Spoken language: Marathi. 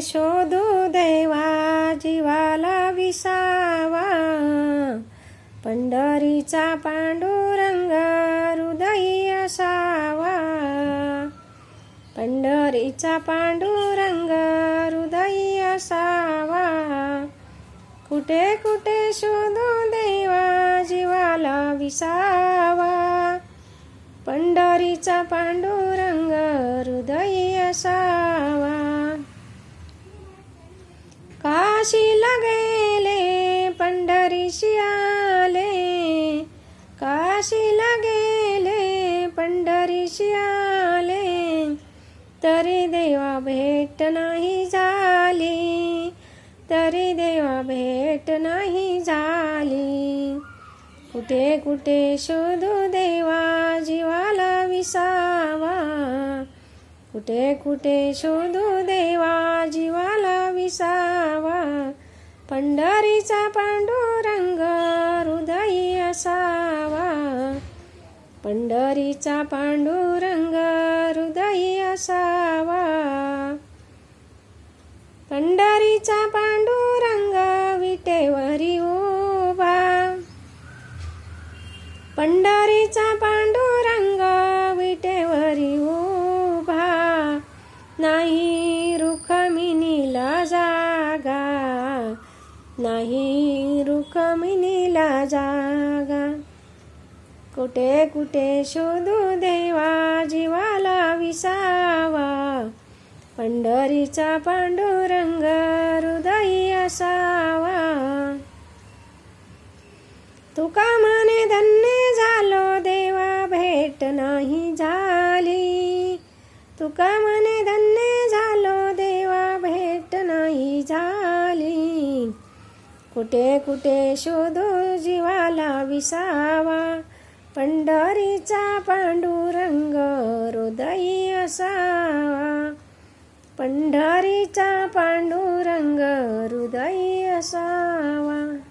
शोधू देवा जीवाला विसावा. पंढरीचा पांडुरंग हृदयी असावा. पंढरीचा पांडुरंग हृदयी असावा. कुठे कुठे शोधू देवा जीवाला विसावा. पंढरीचा पांडुरंग हृदयी असावा. काशीला गेले पंढरीशी आले. काशीला गेले पंढरीशी आले. तरी देवा भेट नाही झाली तरी देवा भेट नाही झाली. कुठे कुठे शोधू देवा जीवाला विसावा. कुठे कुठे शोधू देवा जीवाला पंढरीचा पांडुरंग हृदयी असावा. पंढरीचा पांडुरंग हृदयी असावा. पंढरीचा पांडुरंग विटेवरी उभा. पंढरीचा पांडुरंग नाही रुकमिनीला जागा. कुठे कुठे शोधू देवा जीवाला विसावा. पंढरीचा पांडुरंग हृदयी असावा. तुका म्हणे धन्य झालो देवा भेट नाही झाली. तुका म्हणे धन्य कुठे कुठे शोधू जीवाला विसावा? पंढरीचा पांडुरंग हृदयी असावा. पंढरीचा पांडुरंग हृदयी असावा.